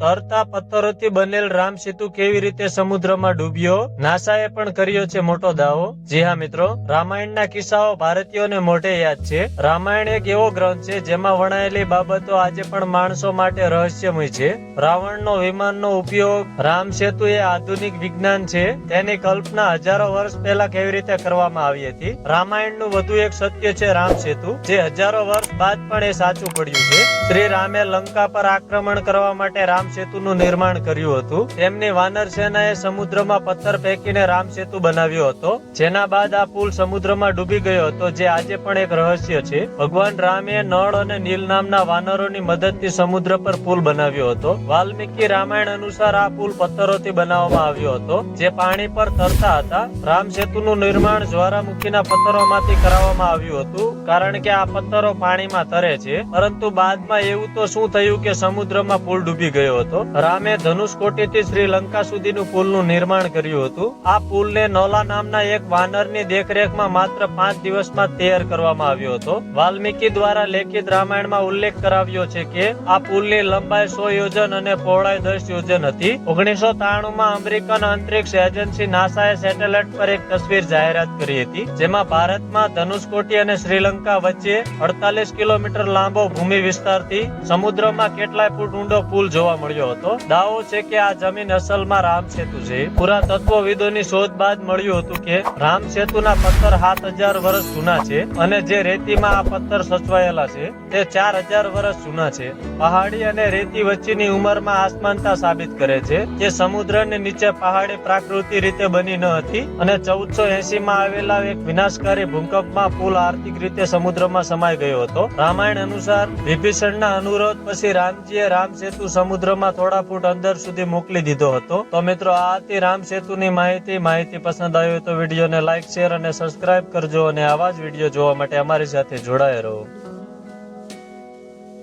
તરતા પથ્થરોથી બનેલ રામ સેતુ કેવી રીતે સમુદ્રમાં ડૂબ્યો? નાસાએ પણ કર્યો છે મોટો દાવો. જી હા, મિત્રો. રામાયણના કિસ્સાઓ ભારતીયોને મોઢે યાદ છે. રામાયણ એક એવો ગ્રંથ છે જેમાં વણાયેલી બાબતો આજે પણ માણસો માટે રહસ્યમય છે. રાવણનો વિમાનનો ઉપયોગ રામ સેતુ એ આધુનિક વિજ્ઞાન છે. તેની કલ્પના હજારો વર્ષ પહેલા કેવી રીતે કરવામાં આવી હતી? રામાયણનું વધુ એક સત્ય છે રામ સેતુ. જે હજારો વર્ષ બાદ પણ એ સાચું પડ્યું છે. શ્રી રામે લંકા પર આક્રમણ કરવા માટે રામ સેતુનું નિર્માણ કર્યું હતું. તેમની વાનર સેનાએ સમુદ્રમાં પથ્થર ફેંકીને રામ સેતુ બનાવ્યો હતો. જેના બાદ આ પુલ સમુદ્રમાં ડૂબી ગયો હતો, જે આજે પણ એક રહસ્ય છે. ભગવાન રામે નળ અને નીલ નામના વાનરોની મદદથી સમુદ્ર પર પુલ બનાવ્યો હતો. વાલ્મીકી રામાયણ અનુસાર આ પુલ પથ્થરોથી બનાવવામાં આવ્યો હતો. જે પાણી પર તરતા હતા. રામ સેતુનું નિર્માણ જ્વાળામુખીના પથ્થરોમાંથી કરાવવામાં આવ્યું હતું. કારણ કે આ પથ્થરો પાણીમાં તરે છે. પરંતુ બાદમાં એવું તો શું થયું કે સમુદ્રમાં પુલ ડૂબી ગયો હતો. રામે ધનુષકોટીથી શ્રીલંકા સુધીનું પુલનું નિર્માણ કર્યું હતું. આ પુલને નોલા નામના એક વાનરની દેખરેખમાં માત્ર પાંચ દિવસમાં તૈયાર કરવામાં આવ્યો હતો. વાલ્મીકી દ્વારા લેખિત રામાયણમાં ઉલ્લેખ કરાવ્યો છે કે, આ પુલની લંબાઈ સો યોજન અને પહોળાઈ દસ યોજન હતી. ઓગણીસો ત્રાણું માં અમેરિકન અંતરિક્ષ એજન્સી નાસાએ સેટેલાઇટ પર એક તસવીર જાહેરાત કરી હતી, જેમાં ભારતમાં ધનુષકોટી અને શ્રીલંકા વચ્ચે અડતાલીસ કિલોમીટર લાંબો ભૂમિ વિસ્તારથી સમુદ્રમાં કેટલાય ફૂટ ઊંડો પુલ જોવા મળ્યો. હતો. દાવો છે કે આ જમીન અસલમાં રામ સેતુ છે. પુરા તત્વવિદોની શોધ બાદ મળ્યું હતું કે રામ સેતુના પથ્થર સાત હજાર વર્ષ જૂના છે અને જે રેતીમાં આ પથ્થર સચવાયેલા છે તે ચાર હજાર વર્ષ જૂના છે. પહાડી અને રેતી વચ્ચેની ઉંમરમાં આસમાનતા સાબિત કરે છે કે સમુદ્રની નીચે પહાડી પ્રાકૃતિક રીતે બની ન હતી અને ચૌદસો એસી માં આવેલા એક વિનાશકારી ભૂકંપમાં પુલ આર્થિક રીતે સમુદ્રમાં સમાઈ ગયો હતો. રામાયણ અનુસાર વિભીષણના અનુરોધ પછી રામજીએ રામ સેતુ સમુદ્રમાં થોડા ફૂટ અંદર સુધી મોકલી દીધો હતો. તો મિત્રો, આ હતી રામ સેતુની માહિતી. માહિતી પસંદ આવી તો વિડીયોને લાઈક શેર અને સબસ્ક્રાઇબ કરજો અને આવા જ વીડિયો જોવા માટે અમારી સાથે જોડાયા રહો.